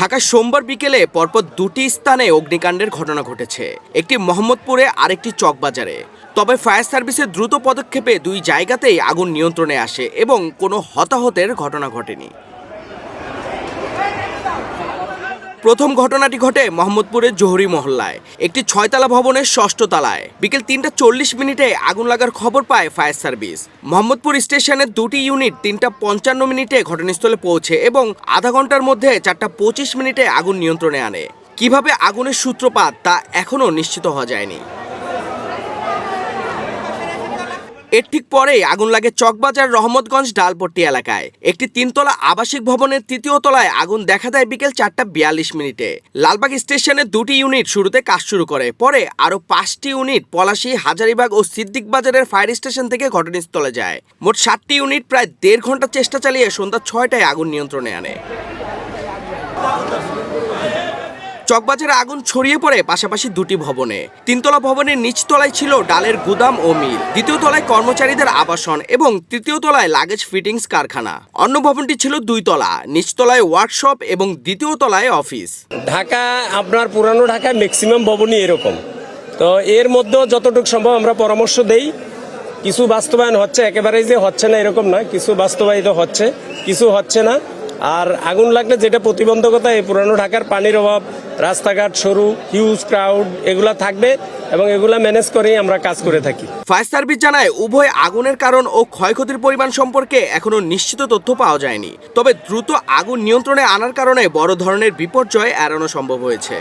ঢাকায় সোমবার বিকেলে পরপর দুটি স্থানে অগ্নিকাণ্ডের ঘটনা ঘটেছে। একটি মোহাম্মদপুরে, আরেকটি চকবাজারে। তবে ফায়ার সার্ভিসের দ্রুত পদক্ষেপে দুই জায়গাতেই আগুন নিয়ন্ত্রণে আসে এবং কোনো হতাহতের ঘটনা ঘটেনি। প্রথম ঘটনাটি ঘটে মোহাম্মদপুরের জোহরি মহল্লায়। একটি ছয়তলা ভবনের ষষ্ঠ তলায়। বিকেল তিনটা চল্লিশ মিনিটে আগুন লাগার খবর পায় ফায়ার সার্ভিস। মোহাম্মদপুর স্টেশনের দুটি ইউনিট তিনটা পঞ্চান্ন মিনিটে ঘটনাস্থলে পৌঁছে এবং আধা ঘণ্টার মধ্যে চারটা পঁচিশ মিনিটে আগুন নিয়ন্ত্রণে আনে। কীভাবে আগুনের সূত্রপাত তা এখনও নিশ্চিত হওয়া যায়নি। এর ঠিক পরেই আগুন লাগে চকবাজার রহমতগঞ্জ ডালপট্টি এলাকায়। একটি তিনতলা আবাসিক ভবনের তৃতীয় তলায় আগুন দেখা দেয় বিকেল চারটা বিয়াল্লিশ মিনিটে। লালবাগ স্টেশনের দুটি ইউনিট শুরুতে কাজ শুরু করে। পরে আরও পাঁচটি ইউনিট পলাশী, হাজারিবাগ ও সিদ্দিক বাজারের ফায়ার স্টেশন থেকে ঘটনাস্থলে যায়। মোট সাতটি ইউনিট প্রায় দেড় ঘণ্টা চেষ্টা চালিয়ে সন্ধ্যা ছয়টায় আগুন নিয়ন্ত্রণে আনে। চকবাজারে আগুন ছড়িয়ে পড়ে পাশাপাশি দুটি ভবনে। তিনতলা ভবনের নিচতলায় ছিল ডালের গুদাম ও মিল। দ্বিতীয় তলায় কর্মচারীদের আবাসন এবং তৃতীয় তলায় লাগেজ ফিটিংস কারখানা। অন্য ভবনটি ছিল দুই তলা নিচতলায় ওয়ার্কশপ এবং দ্বিতীয় তলায় অফিস। ঢাকা, আপনার পুরানো ঢাকায় ম্যাক্সিমাম ভবনই এরকম। তো এর মধ্যেও যতটুকু সম্ভব আমরা পরামর্শ দেই। কিছু বাস্তবায়ন হচ্ছে, একেবারেই যে হচ্ছে না এরকম না কিছু বাস্তবায়িত হচ্ছে, কিছু হচ্ছে না। আর আগুন লাগলে যেটা প্রতিবন্ধকতা, এই পুরানো ঢাকার পানির অভাব, রাস্তাঘাট সরু হিউজ ক্রাউড এগুলা থাকবে এবং এগুলা ম্যানেজ করেই আমরা কাজ করে থাকি। ফায়ার সার্ভিস জানায়, উভয় আগুনের কারণ ও ক্ষয়ক্ষতির পরিমাণ সম্পর্কে এখনও নিশ্চিত তথ্য পাওয়া যায়নি। তবে দ্রুত আগুন নিয়ন্ত্রণে আনার কারণে বড় ধরনের বিপর্যয় এড়ানো সম্ভব হয়েছে।